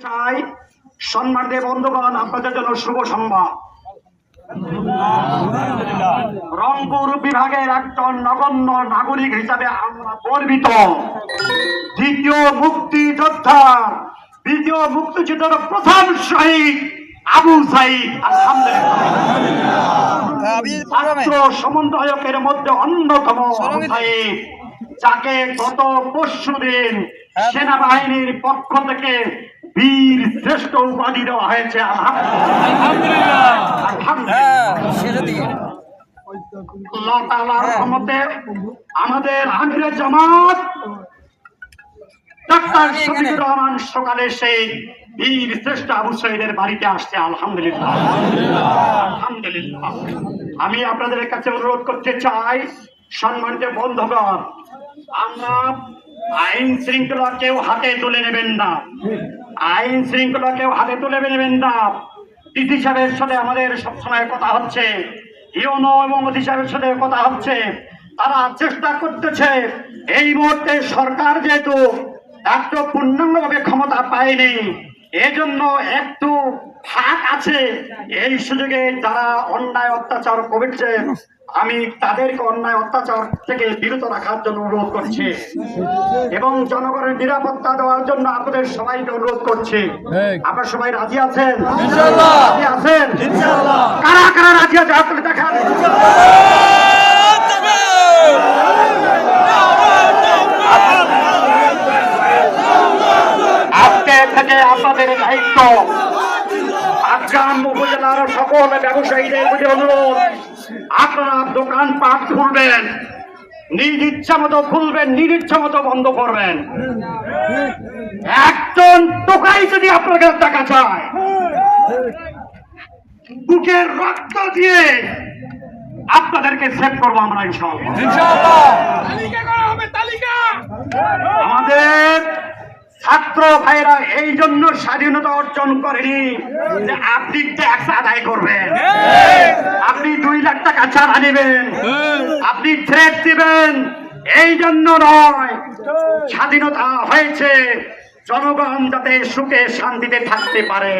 চাই। বন্ধুগণ আপনাদের জন্য শুভ সংবাদ। রংপুর বিভাগের একজন নগণ্য নাগরিক হিসাবে আমরা গর্বিত। দ্বিতীয় মুক্তিযোদ্ধা দ্বিতীয় মুক্তিযুদ্ধের প্রথম শহীদ আবু সাইদ আলহামদুলিল্লাহ। ছাত্র সমন্বয়কের মধ্যে অন্যতম আবু সাইদ যাকে গত পরশু দিন সেনাবাহিনীর পক্ষ থেকে বীর শ্রেষ্ঠ উপাধি দেওয়া হয়েছে আলহামদুলিল্লাহ। আলহামদুলিল্লাহ। আল্লাহ আমাদের আমিরের জামাত ডাক্তার শফিকুর রহমান সকালে সেই বীর শ্রেষ্ঠ আবু সঈদের বাড়িতে আসছে আলহামদুলিল্লাহ। আলহামদুলিল্লাহ। আমি আপনাদের কাছে অনুরোধ করতে চাই সম্মানিত বন্ধুগণ, আমরা আইন শৃঙ্খলা কেউ হাতে তুলে নেবেন না। আইন শৃঙ্খলা কেউ হাতে তুলে নেবেন না। ডিসি সাহেবের সাথে আমাদের সবসময় কথা হচ্ছে, ইউনো এবং অতি সাহেবের সাথে কথা হচ্ছে, তারা চেষ্টা করতেছে। এই মুহূর্তে সরকার যেহেতু একটু পূর্ণাঙ্গভাবে ক্ষমতা পায়নি, এজন্য একটু ফাঁক আছে। এই সুযোগে যারা অন্যায় অত্যাচার করেছে আমি তাদেরকে অন্যায় অত্যাচার থেকে বিরত রাখার জন্য অনুরোধ করছি। এবং জনগণের নিরাপত্তা দেওয়ার জন্য আপনাদের সবাইকে অনুরোধ করছি। আপনারা সবাই রাজি আছেন? রাজি আছেন? কারা কারা রাজি আছে? দেখান। আজকে থেকে আপনাদের দায়িত্ব আগ্রাম উপজেলার সকল ব্যবসায়ীদের প্রতি অনুরোধ। আপনারা দোকান পাট খুলবেন, নিজ ইচ্ছা মতো খুলবেন, নিজ ইচ্ছা মতো বন্ধ করবেন। একজন টোকাই যদি আপনার কাছে টাকা চায় বুকের রক্ত দিয়ে আপনাদেরকে সেভ করব আমরা ইনশাল্লাহ তালিকা করা হবে তালিকা আমাদের ছাত্র ভাইরা এই জন্য স্বাধীনতা অর্জন করেনি যে আপনি ট্যাক্স আদায় করবেন। আপনি দুই লাখ টাকা ছাড়া নেবেন। আপনি থ্রেট দিবেন। এই জন্য নয়, স্বাধীনতা হয়েছে। জনগণ যাতে সুখে শান্তিতে থাকতে পারে।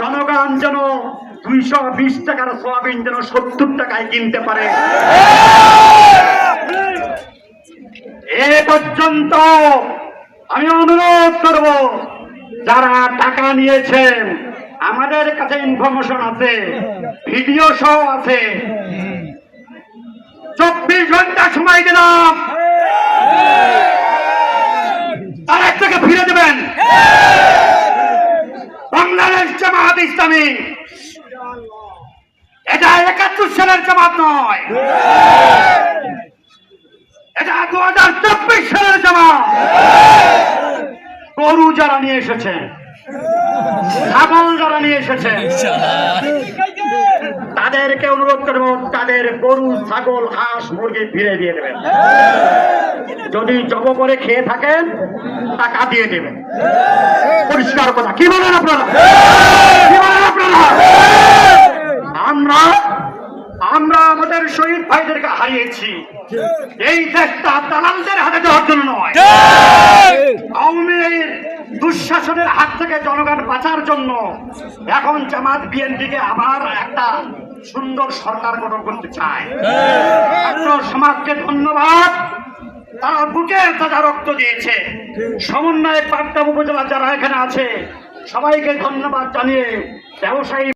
জনগণ যেন দুইশো বিশ টাকার সোয়াবিন যেন সত্তর টাকায় কিনতে পারে। এ পর্যন্ত আমি অনুরোধ করব, যারা টাকা নিয়েছেন, আমাদের কাছে ইনফরমেশন আছে ভিডিও সহ আছে। চব্বিশ ঘণ্টা সময় দিলাম। তার এক থেকে ফিরে দেবেন। বাংলাদেশ জামাত ইসলামী। এটা একাত্তর সালের জামাত নয়। এটা দু হাজার চব্বিশ সালের জামাত। গরু যারা নিয়ে এসেছে, ছাগল যারা নিয়ে এসেছে, তাদেরকে অনুরোধ করব, তাদের গরু, ছাগল, হাঁস, মুরগি ফিরে দিয়ে দেবেন। যদি জব করে খেয়ে থাকেন, টাকা দিয়ে দেবেন। পরিষ্কার কথা, কি বলেন আপনারা? কি বলেন আপনারা? আমরা আমরা আমাদের শহীদ ভাইদেরকে হারিয়েছি। এই দেশটা দালালদের হাতে দেওয়ার জন্য নয়। দুঃশাসনের হাত থেকে জনগণ বাঁচার জন্য এখন জামাত বিএনপিকে আবার একটা সুন্দর সরকার গঠন করতে চায়। সমাজকে ধন্যবাদ। তারা বুকে তাজা রক্ত দিয়েছে। সমন্বয়ের পাট্টা উপজেলা যারা এখানে আছে সবাইকে ধন্যবাদ জানিয়ে ব্যবসায়ী